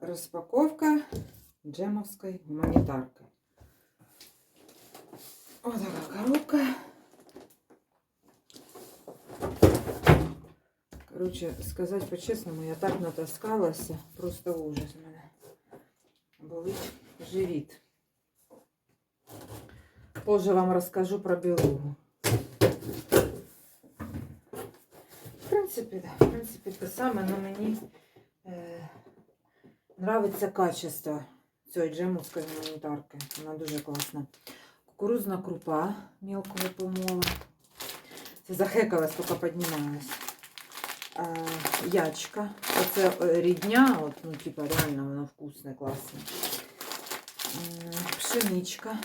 Розпаковка джемовской гуманитарки. Вот такая коробка. Короче, сказать по-честному, я так натаскалась, просто ужас у мене. Болить живіт. Позже вам розкажу про білугу. В принципі, да, в принципі, те саме, але мені нравиться качество цієї джемовської гуманітарки. Вона дуже класна. Кукурузна крупа мелкого помола. Це захекалась, тільки піднімалась. Е, ячка. Оце е, рідня, от, ну, типа, реально воно вкусне, класне. М, Пшеничка.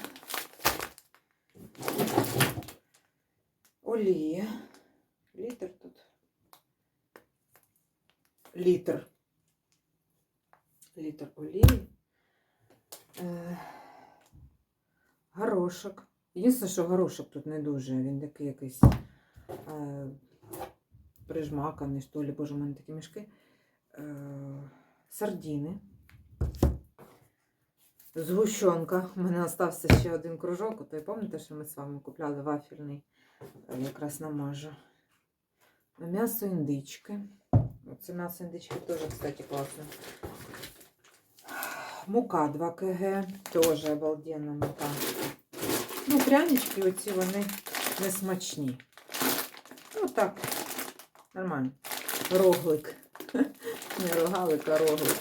Олія. Літр тут. Літр. Літр олії. Е, горошок. Єдине, що горошок тут не дуже. Він такий якийсь е, прижмаканий, що ли, боже, у мене такі мішки. Е, сардіни. Згущенка. У мене залишився ще один кружок. То і пам'ятаєте, що ми з вами купляли вафельний, е, якраз намажу. М'ясо індички. Це м'ясо індички теж, кстати, класно. Мука 2 кг. Теж обалденна мука. Ну, прянички оці вони не смачні. Ну так, нормально. Роглик. Не рогалик, а роглик.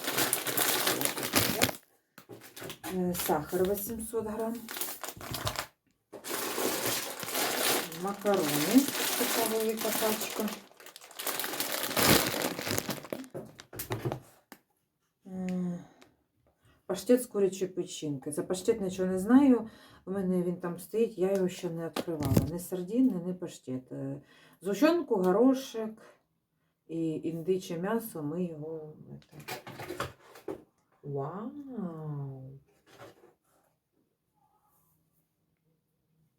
Е, Сахар 800 грам. Макарони. Така велика. Паштет з курячої печінки. За паштет нічого не знаю. У мене він там стоїть, я його ще не відкривала. Не сардини, не паштет. Е, Згущенку, горошек і індиче м'ясо ми його. это, Вау!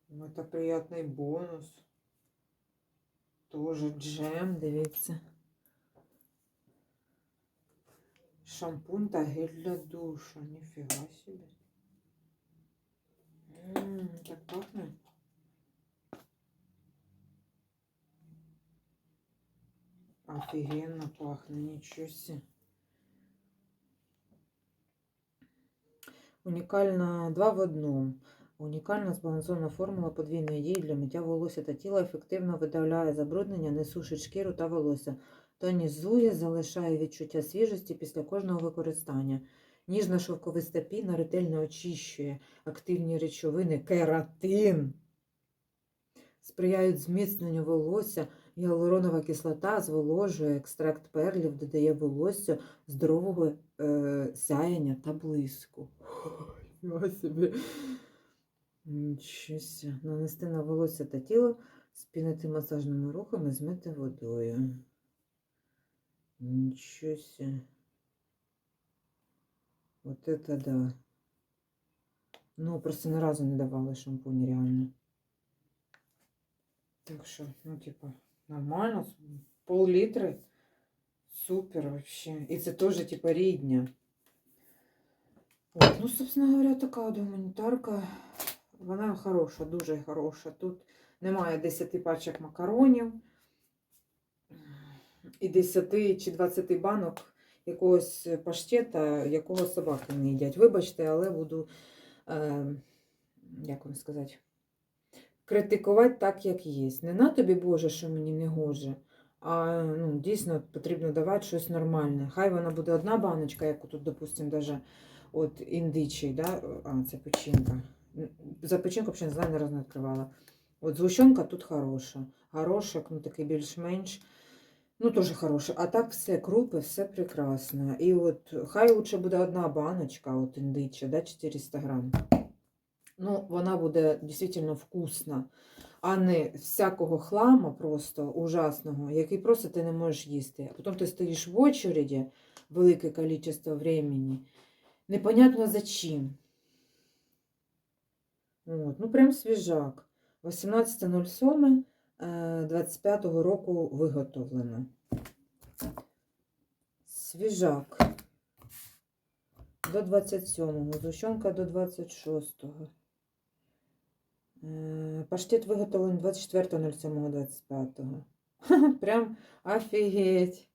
Ну, Это приятный бонус. Тоже джем, дивіться. Шампунь та гель для душа. Ніфіга собі. Так пахне. Офигенно пахнет, ничего себе. Унікальна два в одному. Унікальна збалансована формула подвійної дії для миття волосся та тіла ефективно видаляє забруднення, не сушить шкіру та волосся. Тонізує, залишає відчуття свіжості після кожного використання. Ніжна шовковиста піна ретельно очищує активні речовини, кератин. Сприяють зміцненню волосся, гіалуронова кислота зволожує, екстракт перлів додає волосся здорового е, сяяння та блиску. Собі. Нанести на волосся та тіло, спінити масажними рухами, змити водою. Нічого. ся. Вот это да. Ну, просто ни разу не давали шампунь, реально. Так что, ну, типа, нормально. Пол-літри. Супер вообще. І це теж, типа, рідня. От, ну, собственно говоря, така от гуманітарка. Вона хороша, дуже хороша. Тут немає 10 пачок макаронів і 10 чи 20 банок якогось паштета, якого собаки не їдять. Вибачте, але буду, е, як вам сказати, критикувати так, як є. Не на тобі, Боже, що мені не гоже, а ну, дійсно потрібно давати щось нормальне. Хай вона буде одна баночка, як тут, допустимо, от індичий, да? а, це печінка. За печінку взагалі не раз не відкривала. От згущенка тут хороша. Горошок, ну такий більш-менш. Ну, теж хороше. А так все крупи, все прекрасно. І от хай лучше буде одна баночка, от індича, да, 400 грам. Ну, вона буде дійсно вкусна, а не всякого хлама просто ужасного, який просто ти не можеш їсти. А потім ти стоїш в очереді велике кількість времени. Непонятно за чим. От, ну, прям свіжак. 18.07. 25-го року виготовлено. Свіжак. до 27-го, зущенка до 26-го. Е, Паштет виготовлений 24.07.25. Ха-ха, Прям офігеть.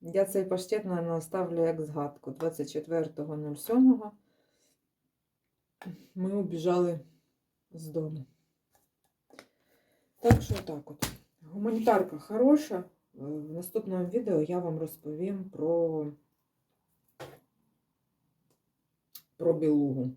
Я цей паштет, мабуть, оставлю як згадку. 24.07 ми убіжали з дому. Так що так от. Гуманітарка хороша. Е, В наступному відео я вам розповім про, про білугу.